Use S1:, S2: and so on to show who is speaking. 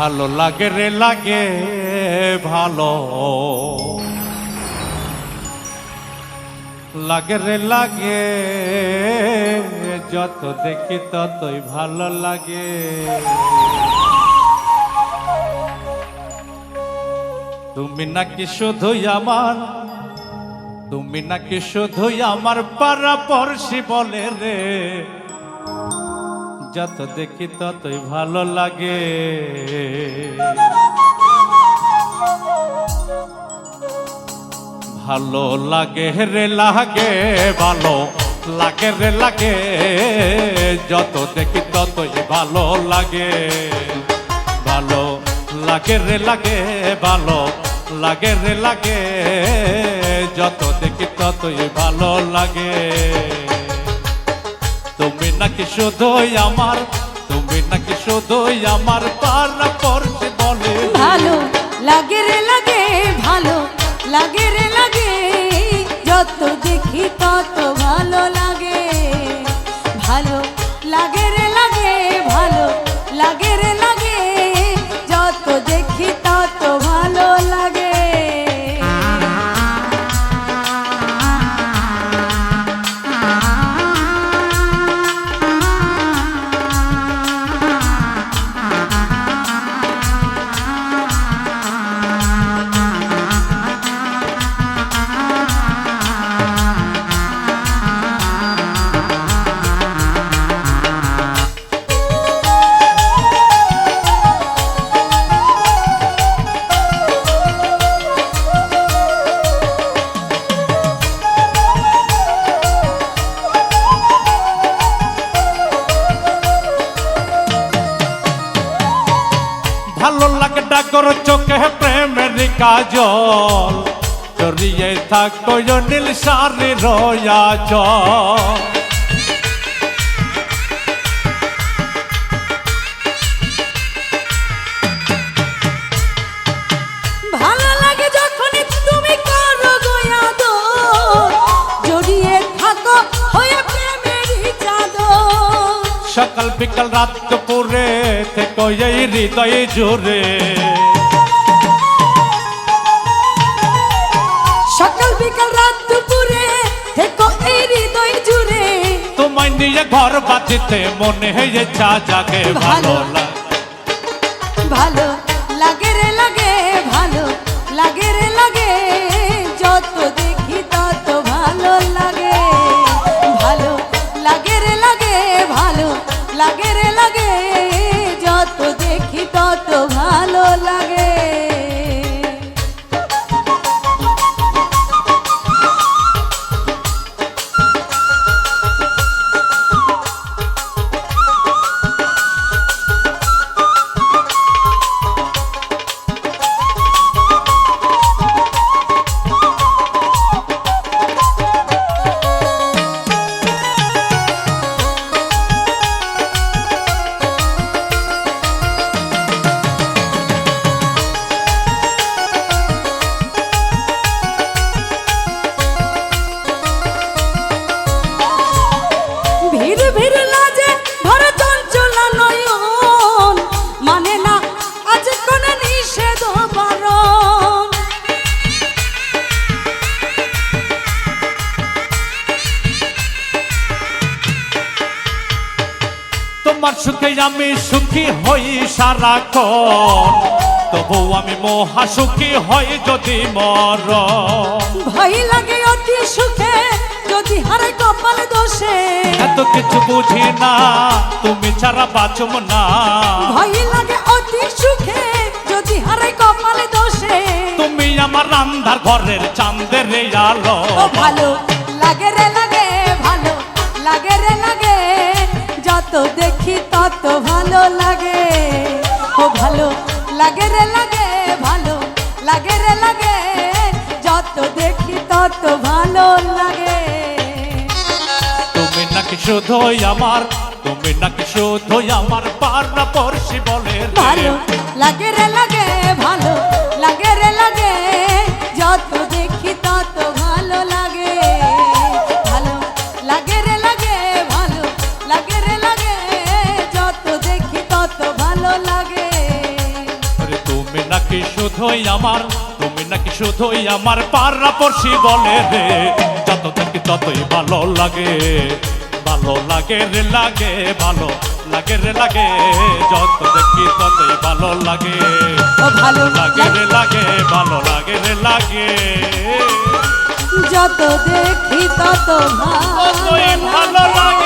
S1: ভালো লাগে রে, লাগে ভালো। লাগে রে, লাগে, যত দেখি ততই ভালো লাগে। তুমি নাকি শুধুই আমার, তুমি নাকি শুধুই আমার পাড়া পড়শি বলে রে। যত দেখি ততই ভালো লাগে। ভালো লাগে রে লাগে, ভালো লাগে রে লাগে, যত দেখি ততই ভালো লাগে। ভালো লাগে রে লাগে, ভালো লাগে রে লাগে, যত দেখি ততই ভালো লাগে। নাকি শুধুই আমার? তুমি নাকি শুধুই আমার পার পড়তে ডাকর চোখে প্রেমের কাজল। জড়িয়ে থাকো নীল সারি রয়া
S2: চাদর।
S1: সকাল বিকাল রাত দুপুরে থেকো এই হৃদয় জুড়ে। তোমায় নিয়ে ঘর বাঁধিতে মনে হয়ে চা জাগে ভালো
S2: ভালো।
S1: লাগে
S2: ভালো
S1: তোমার সুখে আমি সুখী হই সারাক্ষণ। তবু আমি মহা সুখী হই যদি মর।
S2: ভয় লাগে অতি সুখে যদি হারে কপাল দোষে।
S1: এত কিছু বুঝি না তুমি ছাড়া বাঁচব না।
S2: ভয় লাগে অতি সুখে যদি হারে কপাল দোষে।
S1: তুমি আমার রান্ধার ঘরের চাঁদের আলো।
S2: ভালো লাগে লাগে ও ভালো লাগে রে লাগে ভালো লাগে রে লাগে। যত দেখি তত ভালো লাগে।
S1: তুমি নাকি শুধুই আমার তুমি নাকি শুধুই আমার পারনা পড়শি বলে
S2: ভালো লাগে রে লাগে ভালো লাগে রে লাগে। যত
S1: শুধুই আমার তুমি নাকি শুধুই আমার? পাড়া পড়শি বলে রে যত দেখি ততই ভালো লাগে। ভালো লাগে রে লাগে ভালো লাগে রে লাগে। যত দেখি ততই ভালো লাগে।
S2: ভালো
S1: লাগে রে লাগে। ভালো লাগে রে লাগে।
S2: যত দেখি তত
S1: ভালো
S2: লাগে।